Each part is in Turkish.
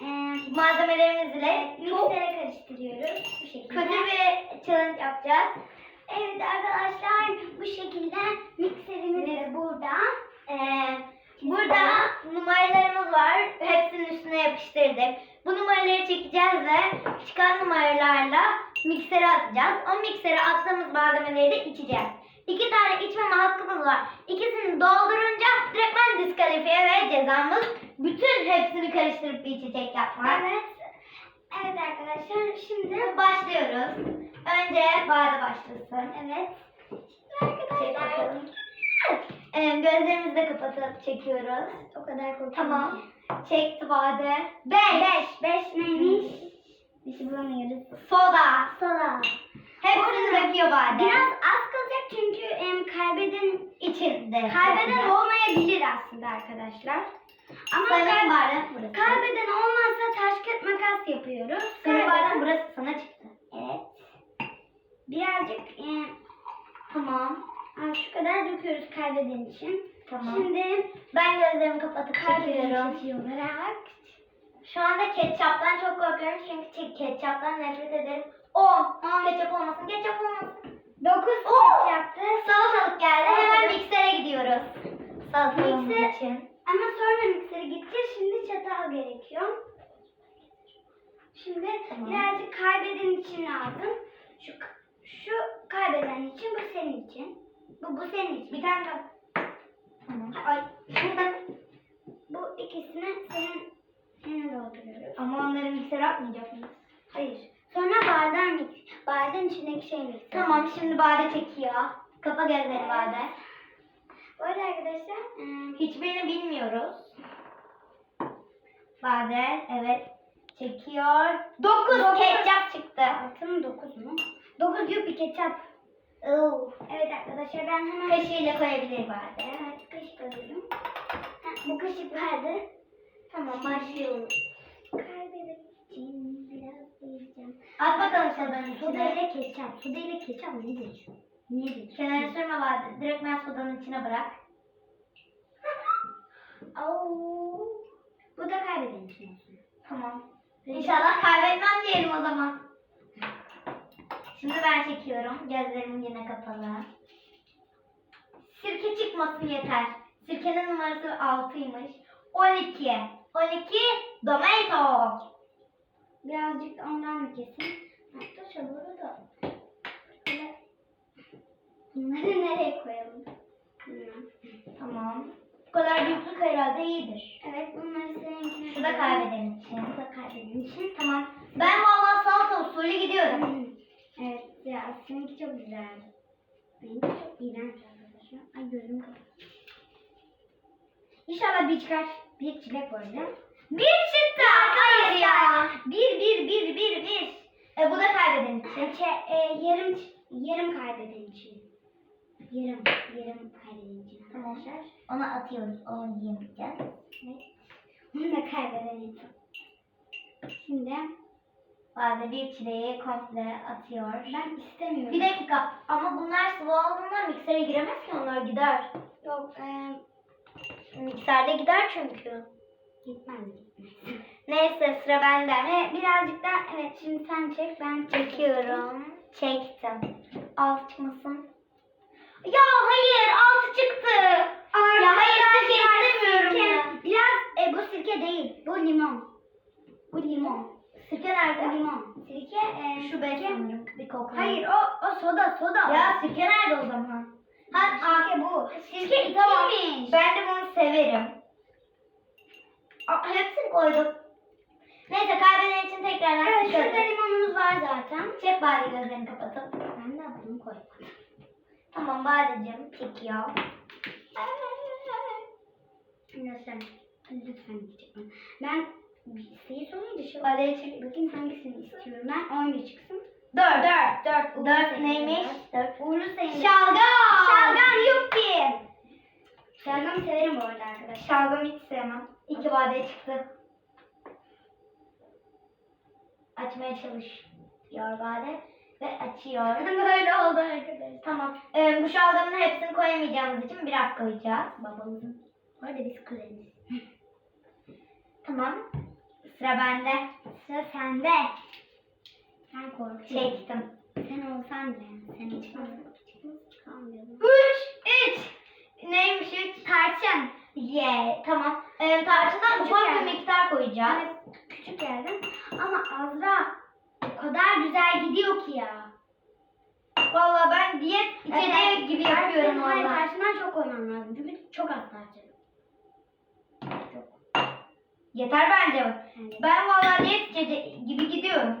e, Malzemelerimizle çok miksere karıştırıyoruz bu şekilde. kötü bir challenge yapacağız. Evet arkadaşlar bu şekilde mikserimiz burada. Ee, burada numaralarımız var. Hepsinin üstüne yapıştırdık. Bu numaraları çekeceğiz ve çıkan numaralarla miksere atacağız. O miksere attığımız malzemeleri de içeceğiz. İki tane içmeme hakkımız var. İkisini doldurunca direktmen diskalifiye ve cezamız bütün hepsini karıştırıp bir içecek yapmak. Evet. Evet arkadaşlar şimdi Başlıyoruz. Önce Bade başlasın. evet. Çek bakalım. Ee, gözlerimizi de kapatıp çekiyoruz. O kadar korkuyorum. Tamam. Çekti Bade. Beş. Beş. Beş neymiş? Bir şey bulamıyoruz. Soda. Soda. Hepsini döküyor Bade. Biraz az kalacak çünkü em, kaybeden içinde. kaybeden olmayabilir aslında arkadaşlar. Ama Senin kay- bardak burası. kaybeden olmazsa taş kağıt makas yapıyoruz. Senin Kaybeden- bardak burası sana çıktı. Evet. Birazcık em, Tamam. aa, şu kadar döküyoruz kaybeden için. Tamam. Şimdi ben gözlerimi kapatıp kaybeden çekiyorum. kişi olarak Şu anda ketçaptan çok korkuyorum çünkü ke- ketçaptan nefret ederim. 10. Ketçap olmasın, ketçap olmasın. 9 Oo! yaptı. Salatalık geldi. Hemen miksere gidiyoruz. Salatalığımız Mikser- için. Ama sonra miksere gideceğiz. Şimdi çatal gerekiyor. Şimdi Tamam. birazcık kaybeden için lazım. Şu şu kaybeden için bu senin için. Bu bu senin için. Bir tane daha. Tamam. Ay bu ikisini senin senin dolduruyoruz. Ama onları miksere atmayacak mıyız? Hayır. Sonra bardağı mix. Bardağın içindeki şey mix. Tamam şimdi Bade çekiyor. Kapa gözleri Bade. Bu arada arkadaşlar ıı, Hiçbirini bilmiyoruz. Bade evet çekiyor. 9 Dokuz. ketçap çıktı. altı mı dokuz mu? Dokuz yok bir ketçap. Oo. Evet arkadaşlar ben hemen Kaşığıyla koyabilir Bade. Evet, kaşık alıyorum. Ha, bu kaşık vardı. Tamam başlıyoruz. Koyacağım. At bakalım sodanın Soda içine. ile ketçap. Soda ile ketçap nedir? Nedir? Kenara sürme Bade. Direkt ben sodanın içine bırak. Bu da olsun. Tamam. İnşallah kaybetmem diyelim o zaman. Şimdi ben çekiyorum. Gözlerim yine kapalı. Sirke çıkmasın yeter. Sirkenin numarası 6'ymış. 12. 12 tomato. Birazcık da ondan mı kesin? Hatta çabuğu da. Bunları nereye koyalım? Bilmem. Tamam. Bu kadar büyüklük herhalde iyidir. Evet bunları seninkine Şu da kaybeden için. Bu da kaybeden için. Tamam. Ben vallahi salata usulü gidiyorum. Evet ya seninki çok güzel. Benimki çok iğrenç arkadaşlar. Ay gözüm kapalı. İnşallah bir çıkar. Bir çilek var ya. Bir çıktı. Bir, bir, bir, bir, bir. E, bu da kaybeden için. E, yarım yarım kaybeden için. Yarım yarım kaybeden için arkadaşlar. Onu atıyoruz. Onu yiyemeyeceğiz. Evet. Bunu da kaybeden için. Şimdi Bazen bir çileği komple atıyor. ben istemiyorum. Bir dakika ama bunlar sıvı olduğundan miksere giremez ki onlar gider. Yok e, Mikserde gider çünkü. Gitmez. Neyse sıra bende. Ve birazcık da evet şimdi sen çek ben Çekiyorum. Çektim. Alt çıkmasın. Ya hayır altı çıktı. Ya hayır sirke istemiyorum Sirke. ya. Biraz e, bu sirke değil. Bu limon. Bu limon. Sirke Bu nerede? limon. Sirke e, Şu sirke- sanırım. Bir koku. Hayır o o soda soda. Ya sirke nerede o zaman? Ha, sirke bu. Sirke Tamam. ikiymiş. Ben de bunu severim. Aa, hepsini koydum. Neyse kaybeden için tekrardan Evet sıkalım. şurada limonumuz var zaten. Çek bari gözlerini kapatıp. Ben de bunu koymadım. Tamam Badeciğim çekiyor. Lütfen. Lütfen çıkma. Ben sayı sorunca şu Badeye çek. bakayım hangisini istiyorum. Ben 11 çıksın. Dört. Dört. Dört. Uğurlu Dört sayı neymiş? biraz. Dört. Uğurlu sayı. Şalgam. Şalgam yuppi. Şalgam severim bu arada arkadaşlar. Şalgam hiç sevmem. İki badeye çıktı. Açmaya çalış. Diyor bade. Ve açıyor. Böyle oldu arkadaşlar. tamam. Ee, bu şalgamın hepsini koyamayacağımız için biraz koyacağız. Babamızın. Bu arada biz kuzeniz. Tamam. Sıra bende. Sıra sende. Sen korkuyorsun. Çektim. Sen olsan bile. Sen hiç kalmıyordun. Üç. Üç. Neymiş üç? Tarçın. Ye. Tamam. Ee, tarçından ufak bir miktar koyacağım. Evet, küçük geldim. Ama Azra o kadar güzel gidiyor ki ya. Vallahi ben diyet içeceği gibi yapıyorum Hayır, valla. tarçından çok koymam lazım. Çünkü çok az tarçın. Yeter bence. Ben vallahi diyet içeceği gibi gidiyorum.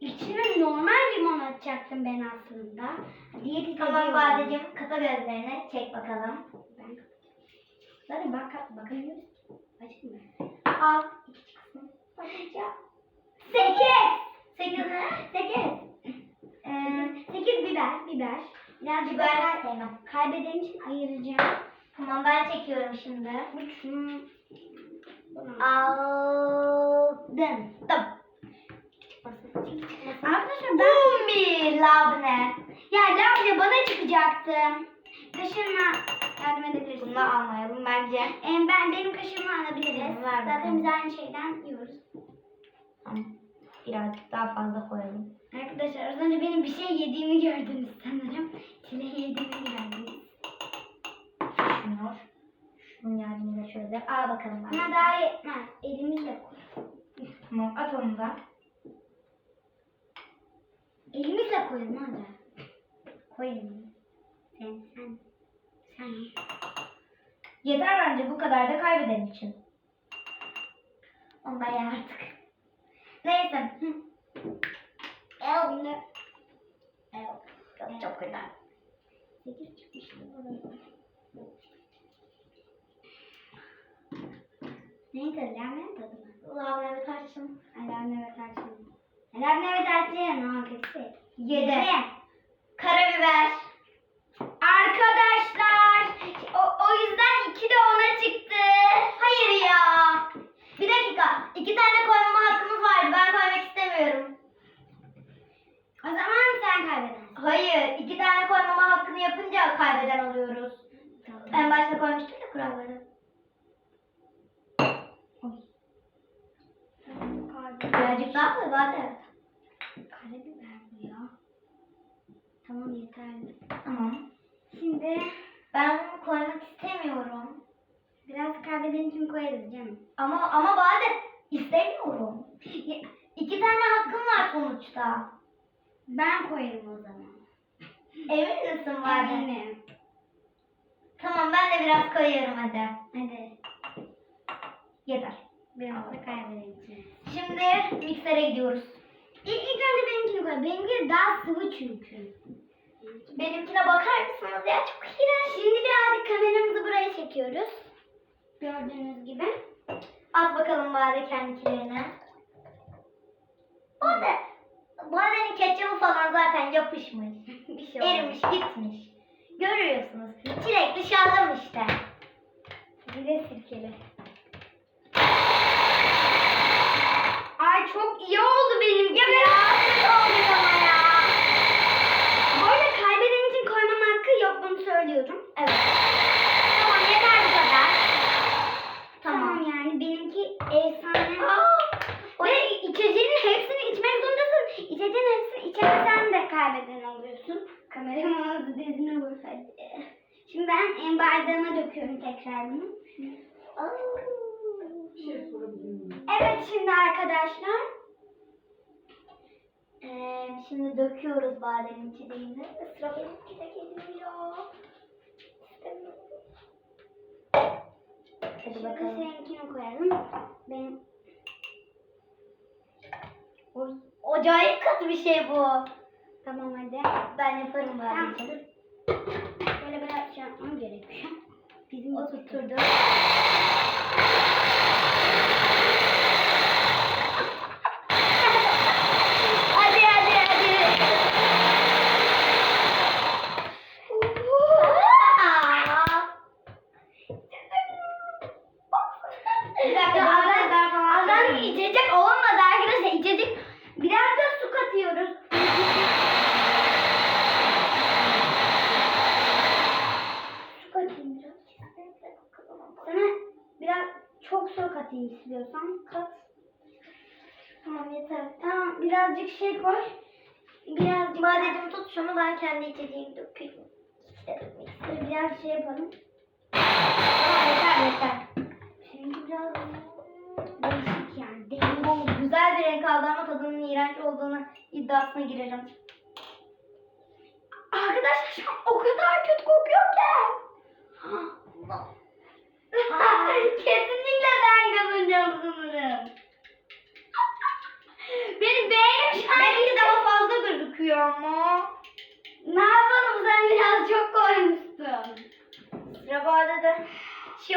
İçine normal limon atacaktım ben aslında. Diyet Tamam. Badeciğim kapa gözlerini. Çek bakalım. Ben Zaten bak bakabiliyoruz. Açık mı? Al. İki çıksın. Bakacağım. Sekiz. Sekiz? Sekiz. Ee, sekiz biber. Biber. Birazcık Biber biber sevmem. kaybeden için ayıracağım. Tamam ben çekiyorum şimdi. Üç. Aldım. Tamam. Arkadaşlar ben... Ummi labne. Ya labne bana çıkacaktı. Kaşığına yardım edebilirsin. Bunu almayalım bence. Ee, ben benim kaşığımı alabiliriz. Ver bakalım. Zaten biz aynı şeyden yiyoruz. Tamam. Birazcık daha fazla koyalım. Arkadaşlar az önce benim bir şey yediğimi gördünüz sanırım. Çilek yediğimi gördünüz. Şunu. Şunun yardımıyla şöyle. Al bakalım. Buna Bana daha yetmez. Elimizle koy. Tamam at onu da. Elimizle koyalım hadi. Koy elini. Sen, sen. Sen. Yeter bence bu kadar da kaybeden için. Onda ya artık. Neyse. El. Evet. Çok, çok güzel. Sekiz burada. Neydi? Tadı mı? Labne ve tarçın. Alarm ve tarçın. Alarm ve tarçın. Ne kötü. Yedi. Karabiber. Arkadaşlar o, o yüzden iki de ona çıktı. Hayır ya. Bir dakika. İki tane koymama hakkımız vardı. Ben koymak istemiyorum. O zaman sen kaybedersin. Hayır. iki tane koymama hakkını yapınca kaybeden oluyoruz. En başta koymuştuk ya kuralları. Birazcık daha koy bari. Karabiber bu ya. Tamam yeterli. Tamam. Şimdi Ben bunu koymak istemiyorum. biraz kaybeden için koyarız canım. Ama ama bari istemiyorum. İki tane hakkım var sonuçta. Ben koyarım o zaman. Emin misin bari? Eminim. Tamam ben de biraz koyuyorum hadi. Hadi Yeter. biraz da kaybeden için. Şimdi miksere gidiyoruz. İlk, ilk önce benimkini koy. Benimki daha sıvı çünkü. Benimkine bakar mısınız ya? Çok iğrenç. Şimdi birazcık kameramızı buraya çekiyoruz. Gördüğünüz gibi. At bakalım bari kendilerine. Bade, badenin ketçabı falan zaten yapışmış. Bir şey. Erimiş gitmiş. Görüyorsunuz. Çilekli şalgam işte. Bir de sirkeli. Ay çok iyi oldu benim Ya biraz oldu ama ya. Bu arada kaybeden için koymam hakkı yok bunu söylüyorum. Evet. Tamam yeter bu kadar. Tamam, Tamam. yani benimki efsane. Aa, Ve içeceğin hepsini içmek zorundasın. İçeceğin hepsini içemezsen de kaybeden oluyorsun. Kameramın dizine vur hadi. Şimdi ben en bardağıma döküyorum tekrar bunu. aa. Evet şimdi arkadaşlar. Ee, şimdi döküyoruz badenin içeceğini. Sıra benimki de geliyor. Hadi Şimdi bakalım. seninkini koyalım. Benim Oy, acayip katı bir şey bu. tamam hadi. Ben yaparım Tamam. bari. dur. Böyle biraz şey yapmam gerekiyor. Bizim Oturturdum. hadi hadi hadi. Aa. Bir dakika, Azra, Azra'nın içecek olmadı arkadaşlar. İçecek biraz da su katayım biraz. Sana soğuk su katayım istiyorsan. Kat. Tamam yeter. Tamam birazcık şey koy. Birazcık Badeciğim tut şunu ben kendi içeceğimi dökeyim. Biraz şey yapalım. Tamam yeter yeter. Şimdi biraz değişik yani. Değişik. Oo, güzel bir renk aldı ama tadının iğrenç olduğunu iddiasına girerim. Arkadaşlar o kadar kötü kokuyor ki. Kesinlikle ben kazanacağım sanırım. Benim beynim an... Benimki daha fazla gözüküyor ama. Ne yapalım sen biraz çok koymuşsun. Sıra badede. Şu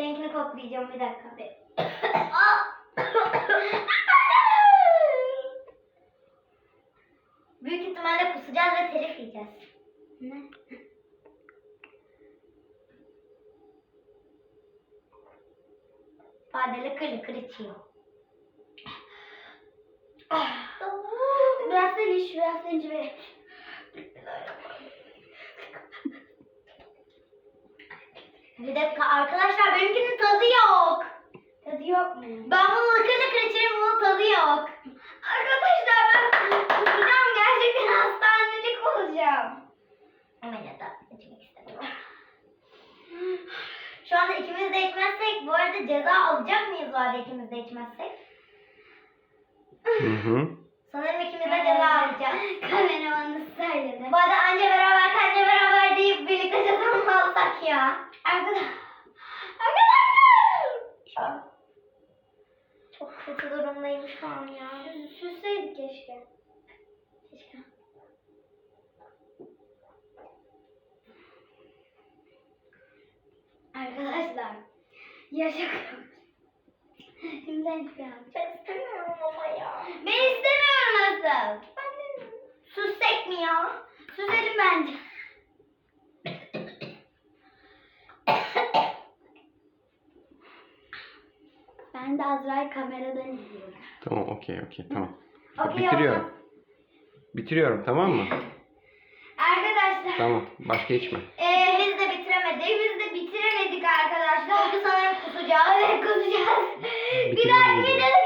Seninkini koklayacağım bir dakika. Aa. Büyük ihtimalle kusacağız ve telif yiyeceğiz. Ne? Badeli kır kır içiyor. Biraz sen iç, biraz sen iç ve... Bir dakika arkadaşlar benimkinin tadı yok. Tadı yok mu? Ben bunu lıkır lıkır içerim bunun tadı yok. Arkadaşlar ben kusacağım gerçekten hastanelik olacağım. Ameliyata içmek istemiyorum. Şu anda ikimiz de içmezsek bu arada ceza alacak mıyız Vade ikimiz de içmezsek? Hı hı. Sanırım ikimiz de ceza alacağız. Kameramanı söyledi. Vade anca beraber kanca beraber deyip birlikte ceza mı alsak ya? Arkadaş... Arkadaşlar! Çok kötü durumdayım şu an ya. Süsseydik keşke. Keşke. Arkadaşlar. Yaşak. Sen çıkar. Ben istemiyorum ama ya. Ben istemiyorum asıl. Süssek mi ya? Süzelim bence. Ben de Azrail kameradan izliyorum. Tamam okey okey tamam. Okey, Bitiriyorum. Bitiriyorum tamam mı? Arkadaşlar. Tamam başka içme. Ee, biz de bitiremedik. Biz de bitiremedik arkadaşlar. Sanırım kusacağız. Evet kusacağız. Bir Bitiremedik. dahaki videoda